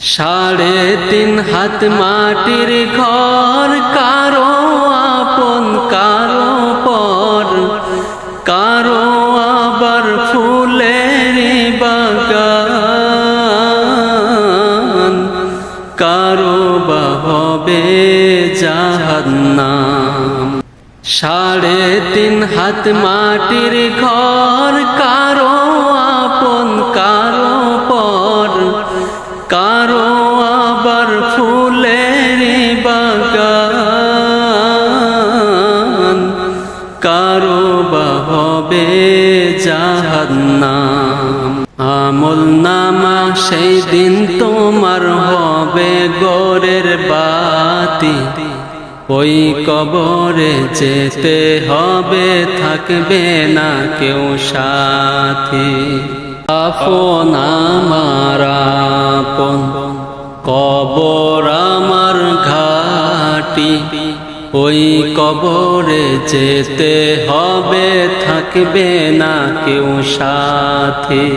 সাড়ে তিন হাত মাটির ঘর, কারও আপন, কারও পর। কারও আবার ফুলের বাগান। কারও বা হবে জাহান্নাম। সাড়ে তিন হাত মাটির ঘর, কারও কারও আবার ফুলের বাগান, কারও বা হবে জাহান্নাম। আমল নামা সেই দিন তোমার হবে গোরের বাতি। ওই কবরে যেতে হবে, থাকবে না কেউ সাথী। আমার কবর আমার ঘাটি, ওই কবরে যেতে হবে, থাকবে না কেউ সাথী।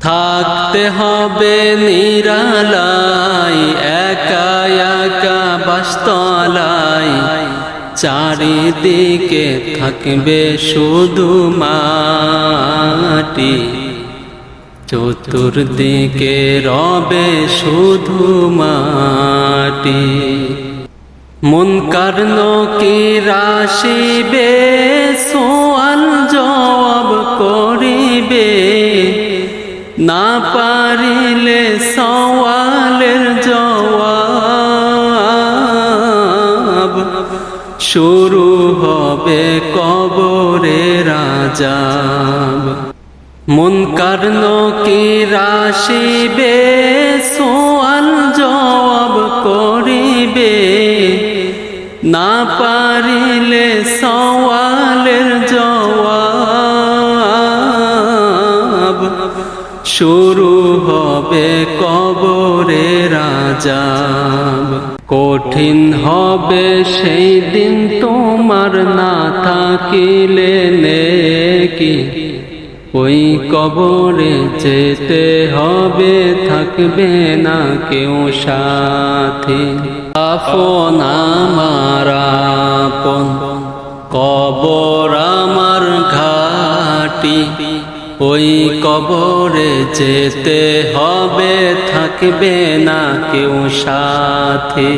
থাকতে হবে নিরালাই একা একা বাস্তলাই চারিদিকে থাকবে শুধু মাটি। চতুর্দিকে রবে শুধু মাটি। মন কার্ন কি রাশিবে, সোয়াল জবাব করিবে। না পারিলে সওয়ালের জবাব শুরু হবে কবরে রাজা মন কার্ন কি রাশিবে, সোয়াল জবাব করিবে। না পারিলে সওয়ালের জবাব। শুরু হবে কবরে রাজাব কঠিন হবে সেই দিন তোমার না থাকিলে নেকি। ওই কবরে যেতে হবে, থাকবে না কেউ সাথী। আপন আমার কবর আমার ঘাটি। ওই কবরে যেতে হবে, থাকবে না কেউ সাথী।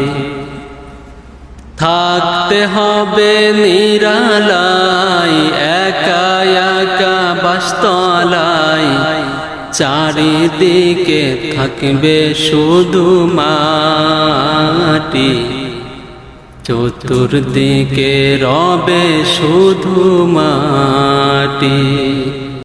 থাকতে হবে নিরালাই একা একা বাস্তলাই চারিদিকে থাকবে শুধু মাটি। চতুর্দিকে রবে শুধু মাটি।